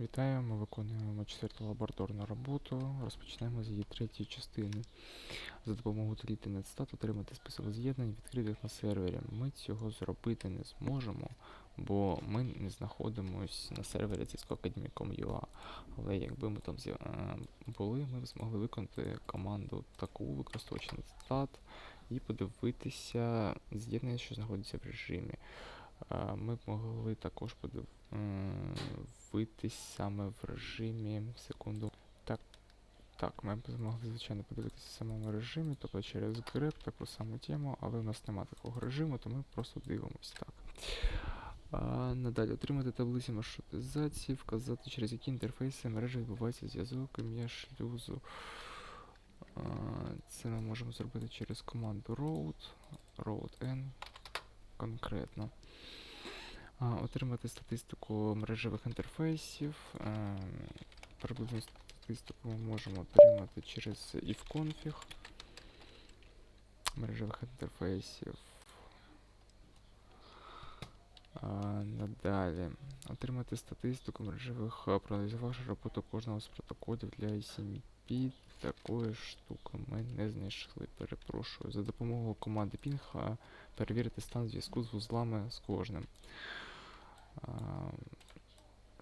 Вітаю, ми виконуємо четверту лабораторну роботу. Розпочнемо з її третьої частини. За допомогою утиліти NetStat отримати список з'єднань, відкритих на сервері. Ми цього зробити не зможемо, бо ми не знаходимося на сервері Cisco Academy.com.ua. Але якби ми там е, були, ми б змогли виконати команду таку, використовуючи NetStat, і подивитися з'єднання, що знаходиться в режимі. Е, Ми б могли також подивитись саме в режимі. Секунду. Так, так, ми б змогли, звичайно, подивитися в самому режимі, тобто через grep, таку саму тему, але в нас немає такого режиму, то ми просто дивимось так. А, надалі отримати таблиці маршрутизації, вказати, через які інтерфейси мережі відбувається зв'язок ім'я шлюзу. А, це ми можемо зробити через команду road, road n конкретно. Отримати статистику мережевих інтерфейсів. Ем, приблизну статистику ми можемо отримати через ifconfig мережевих інтерфейсів. Надалі. Отримати статистику мережевих, а, проаналізувавши роботу кожного з протоколів для ICMP. Такої штуки ми не знайшли, перепрошую. За допомогою команди ping перевірити стан зв'язку з вузлами з кожним.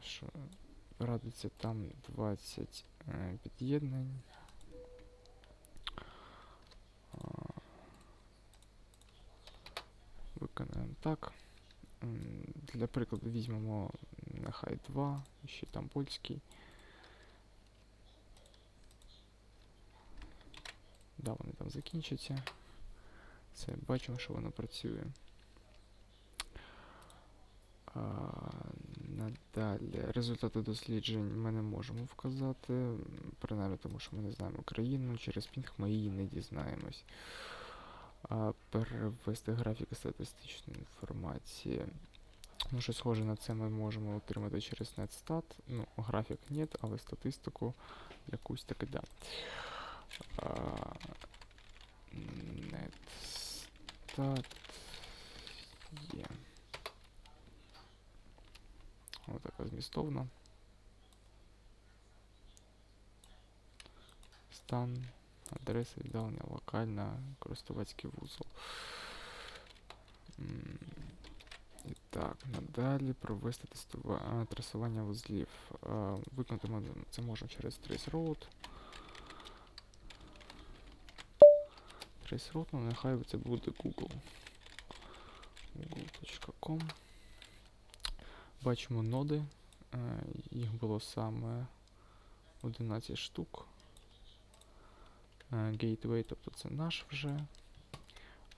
Що, радиться там 20 е, під'єднань. Виконаємо так. Для прикладу візьмемо нехай 2, ще там польський. Да, вони там закінчаться. Це бачимо, що воно працює. Надалі. Результати досліджень ми не можемо вказати, принаймні тому, що ми не знаємо країну. Через пінг ми її не дізнаємось. А, перевести графіки статистичної інформації. Ну, щось схоже на це ми можемо отримати через NetStat. Ну, графік нет, але статистику якусь таки да. А, NetStat є. Отака змістовна. Стан, адреса віддалення, локальна, користувацький вузол. І так, надалі провести тестува... а, трасування вузлів. Виконати це можна через Traceroad. Traceroad, ну нехай це буде Google. google.com. Бачимо ноди. е, Їх було саме 11 штук. Е, Gateway, тобто це наш вже.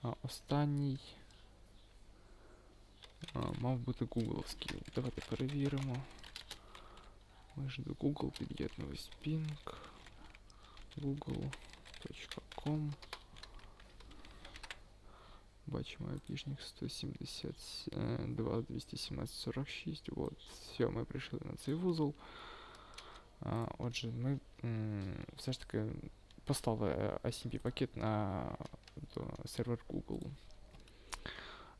А останній а, мав бути гугловський. Давайте перевіримо. Ми ж до Google під'єднуюсь ping google.com Бачимо айпішник 172 217 46. От, все, ми прийшли на цей вузол. А, отже, ми все ж таки послали е, ICMP пакет на сервер Google.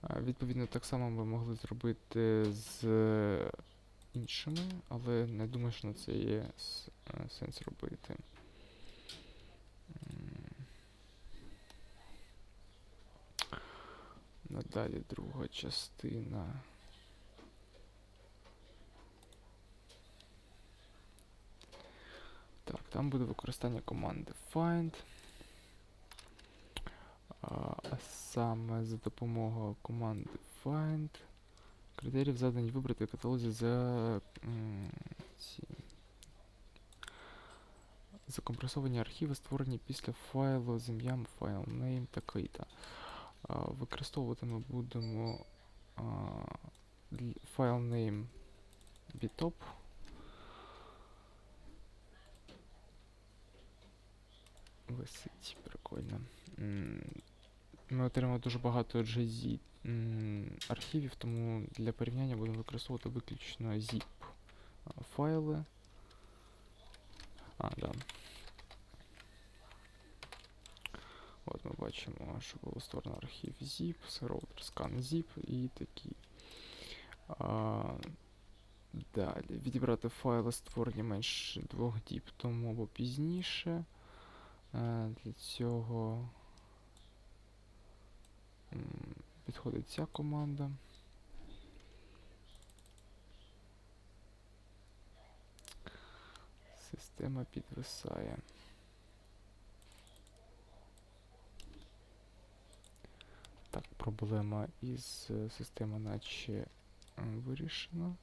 А, Відповідно, так само ми могли зробити з іншими, але не думаю, що на це є е, сенс робити. Надалі друга частина. Так, там буде використання команди find. А, саме за допомогою команди find критеріїв задані вибрати в каталозі за закомпресовані архіви, створені після файлу з ім'ям FileName такий-то. А, Використовувати ми будемо дл- FileName bitop. Висить, прикольно. Ми отримали дуже багато JZ архівів, тому для порівняння будемо використовувати виключно zip файли. А, да. Ми бачимо, що було створено архів zip, routер scan zip і такі. А, Далі. Відібрати файли створення менше двох діб тому або пізніше. Е, Для цього підходить ця команда. Система підвисає. Так, проблема із е, системою наче вирішена.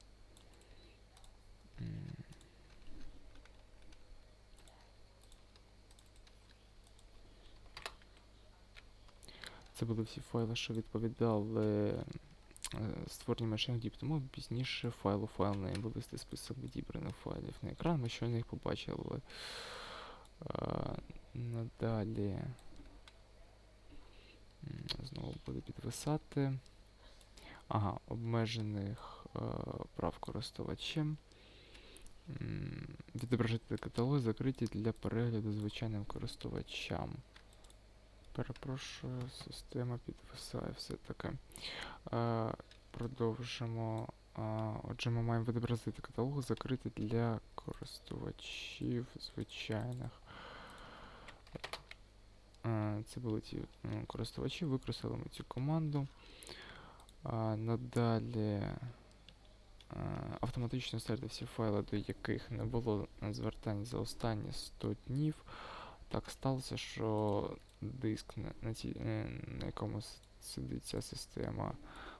Це були всі файли, що відповідали е, створенню менших діб, тому пізніше файлу файл не вивести список відібраних файлів на екран. Ми щойно їх побачили. Е, Надалі знову буде підвисати. Ага, обмежених е, прав користувачем. М, Відображити каталог закриті для перегляду звичайним користувачам. Перепрошую, система підвисає все-таки. Е, продовжимо. А, отже, ми маємо відобразити каталог закритий для користувачів звичайних. Це були ті користувачі, використали ми цю команду. Надалі автоматично стерти всі файли, до яких не було звертань за останні 100 днів. Так сталося, що диск, на, на, ці, е, на якому сидить ця система,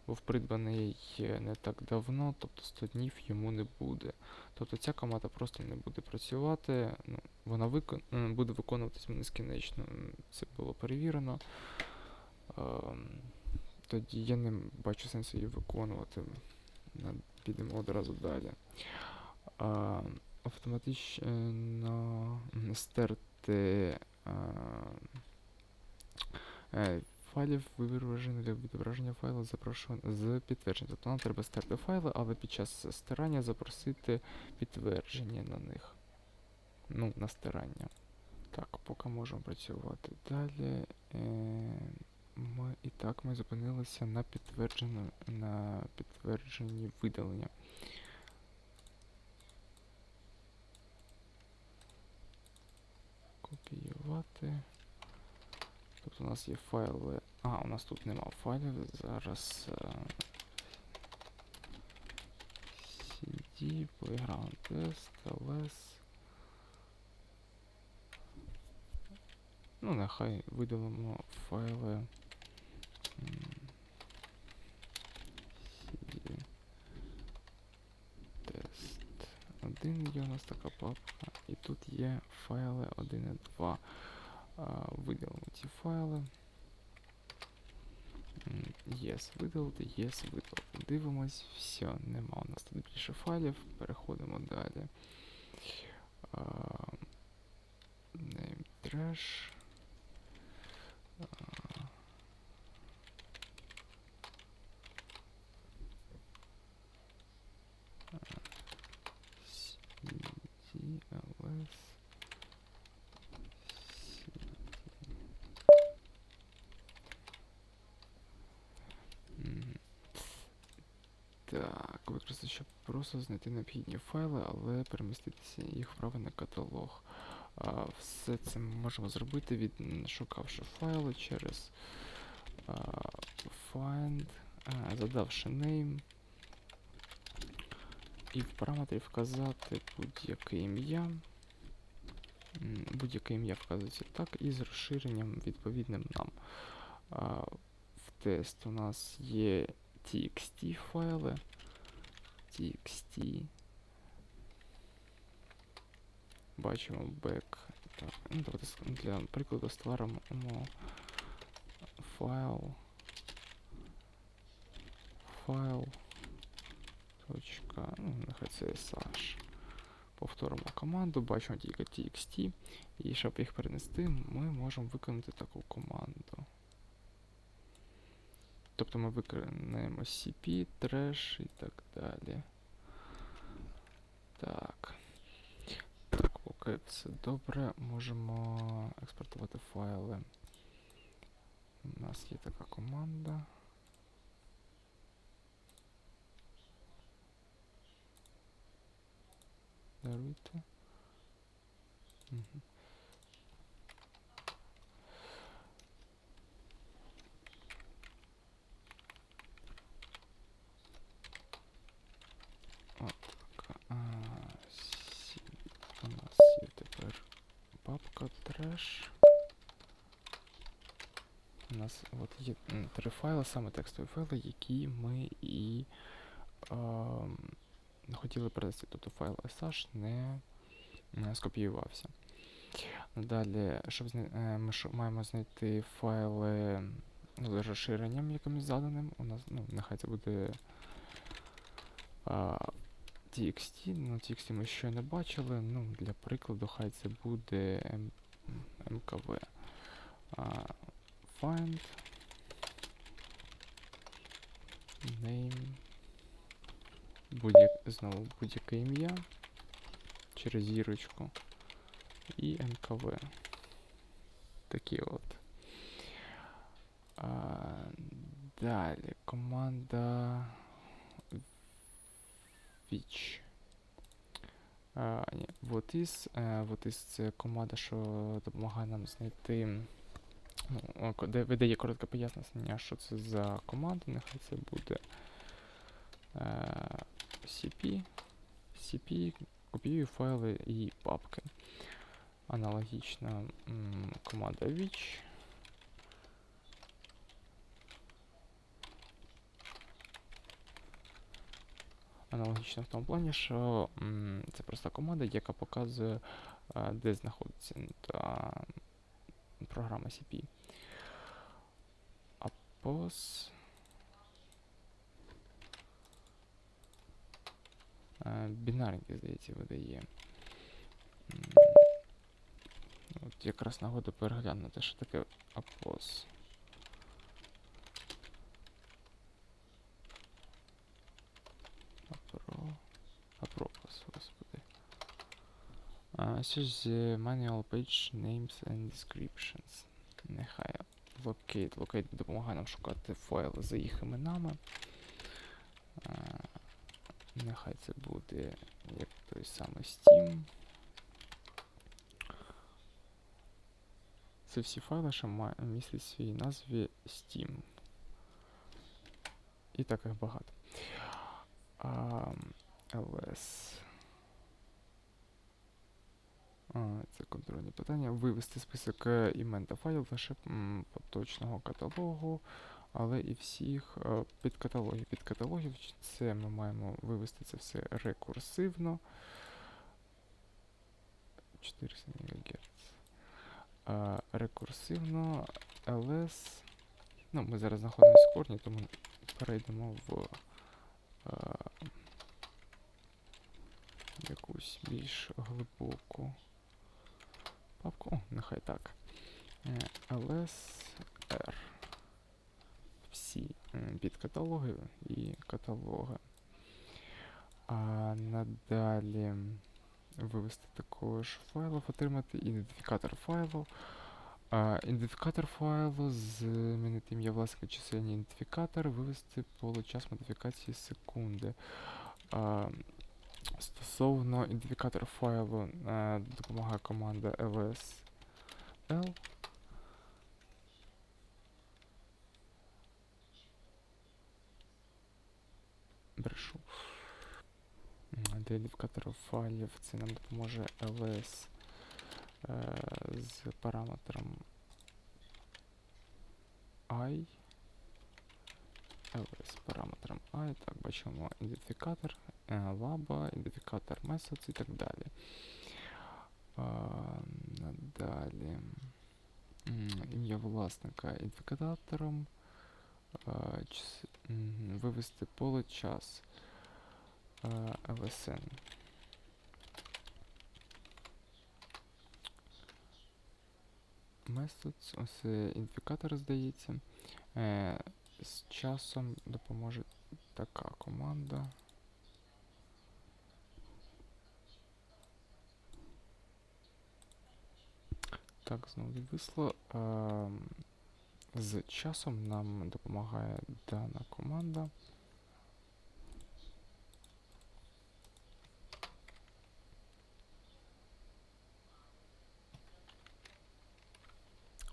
був придбаний е, не так давно, тобто 100 днів йому не буде. Тобто ця команда просто не буде працювати, ну, вона викон... е, буде виконуватись безкінечно. М, Це було перевірено. Ем, тоді я не бачу сенсу її виконувати. Підемо одразу далі. А, автоматично стерти а, е, файлів вибір режиму для відображення файлу запрошую з підтвердження. Тобто нам треба стерти файли, але під час стирання запросити підтвердження на них. Ну, на стирання. Так, поки можемо працювати далі. Е, ми, і так ми зупинилися на на підтвердженні видалення. Копіювати. Тобто у нас є файли. А, у нас тут нема файлів. Зараз. е, CD, Playground Test, LS. Ну, нехай видалимо файли. Тест 1 є у нас така папка. І тут є файли 1 і 2. А, видалимо ці файли. Yes, видалити, yes, видалити. Дивимось, все, нема у нас тут більше файлів. Переходимо далі. Uh, Name trash. А, а, CD, LS. Мгм. Так, використати, щоб просто знайти необхідні файли, але переміститися їх в правильний каталог. А, все це ми можемо зробити, від, шукавши файли через а, find, а, задавши name. І в параметрі вказати будь-яке ім'я. Будь-яке ім'я вказується так, і з розширенням відповідним нам. А, в тест у нас є txt файли. txt. Бачимо back. Так, ну, давайте для прикладу створимо файл. Файл. Точка. Ну, нехай це SH. Повторимо команду, бачимо тільки txt. І щоб їх перенести, ми можемо виконати таку команду. Тобто ми виконаємо CP, trash і так далі. Так. Так, поки все добре, можемо експортувати файли. У нас є така команда. Даруйте. Мгм. Папка треш. У нас от є три файли, саме текстові файли, які ми і ем, хотіли перенести. Тобто файл SH не, не скопіювався. Далі, щоб е, ми маємо знайти файли з розширенням якимось заданим. У нас, ну, нехай це буде TXT, ну TXT ми ще не бачили. Ну, для прикладу, хай це буде МКВ. А, find name будь знову будь-яке ім'я через зірочку і МКВ. Такі от. А, далі команда Віч. А, ні, what is, what is це команда, що допомагає нам знайти. Ну, видає коротке пояснення, що це за команда, нехай це буде е, CP. CP копіюю файли і папки. Аналогічно м, команда Witch. Аналогічно в тому плані, що м, це просто команда, яка показує, е, де знаходиться та програма CP. А POS е, бінарники, здається, видає. От якраз нагода переглянути, що таке APOS. Господи. Uh, is the manual page names and descriptions. Нехай locate. Locate допомагає нам шукати файли за їх іменами. А, нехай це буде як той самий Steam. Це всі файли, що містять в своїй назві Steam. І так їх багато. А, ls. Це контрольні питання. Вивести список е, імен та файлів лише поточного каталогу, але і всіх е, підкаталогів. Підкаталогів це ми маємо вивести це все рекурсивно. 400 МГц. Рекурсивно ls. Ну, ми зараз знаходимося в корні, тому перейдемо в е, якусь більш глибоку папку. О, нехай так. Е, LSR. Всі м, підкаталоги і каталоги. А надалі вивести також файлів, отримати ідентифікатор файлу. Ідентифікатор файлу, змінити ім'я власника чисельний ідентифікатор, вивести поле час модифікації секунди. А, стосовно ідентифікатора файлу е, допомагає команда lsl. Брешу. Для файлів це нам допоможе ls е, з параметром i. з параметром i. Так, бачимо ідентифікатор, е, лаба, ідентифікатор methods і так далі. А, надалі. Ім'я власника ідентифікатором. Вивести поле час. LSN. Methods, ось е, ідентифікатор здається. з часом допоможе така команда. Так, знову відвисло. З часом нам допомагає дана команда.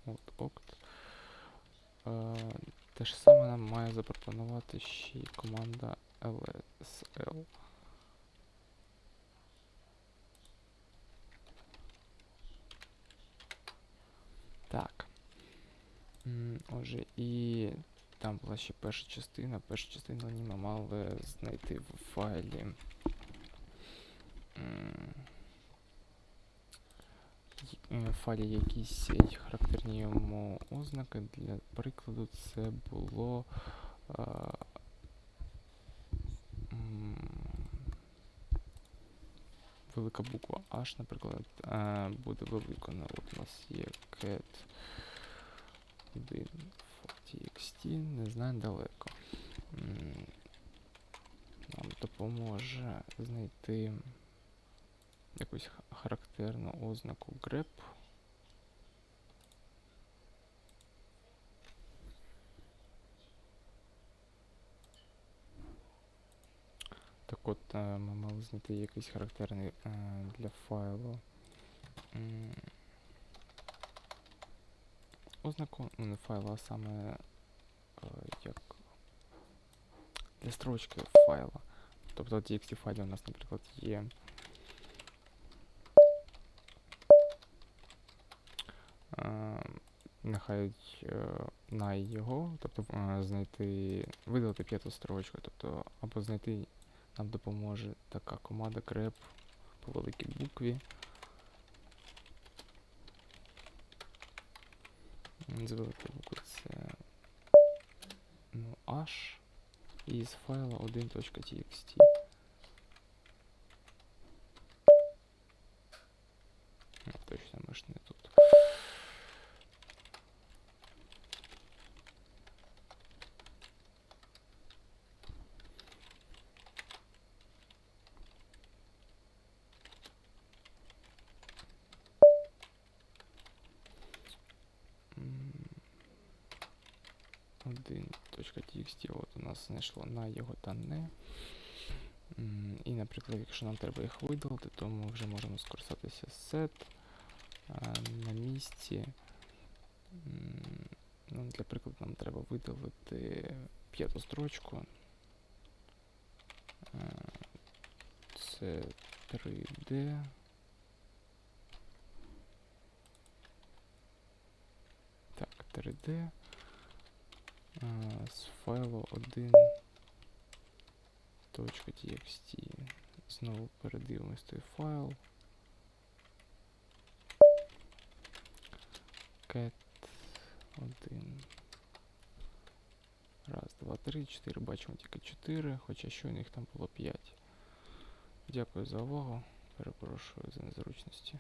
От, окт. Те ж саме нам має запропонувати ще й команда LSL. Так. Отже, і там була ще перша частина. Першу частину ми мали знайти в файлі. Е, файлі якісь характерні йому ознаки. Для прикладу, це було. а, Велика буква H, наприклад, е, буде вивикана. От у нас є cat 1 txt, не знаю далеко. Нам допоможе знайти якусь характерну ознаку grep. Так от е, ми мали знайти якийсь характерний е, для файлу. Ознаку, ну не файлу, а саме е, як для строчки файла. Тобто в txt файлі у нас, наприклад, є. Нехай е, на його, тобто е, знайти, видалити п'яту строчку, тобто або знайти нам допоможе така команда grep по великій букві. З великої букви це ну, H і з файла 1.txt. Ну, Точно, ми ж не тут. М, 1.txt от у нас знайшло на його та не. І, наприклад, якщо нам треба їх видалити, то ми вже можемо скористатися set на місці. Ну, для прикладу, нам треба видалити п'яту строчку. Е, Це 3D. Так, 3D. З файлу 1.txt. Знову передивимось той файл. cat 1. Раз, два, три, чотири. Бачимо тільки 4, хоча щойно їх там було 5. Дякую за увагу. Перепрошую за незручності.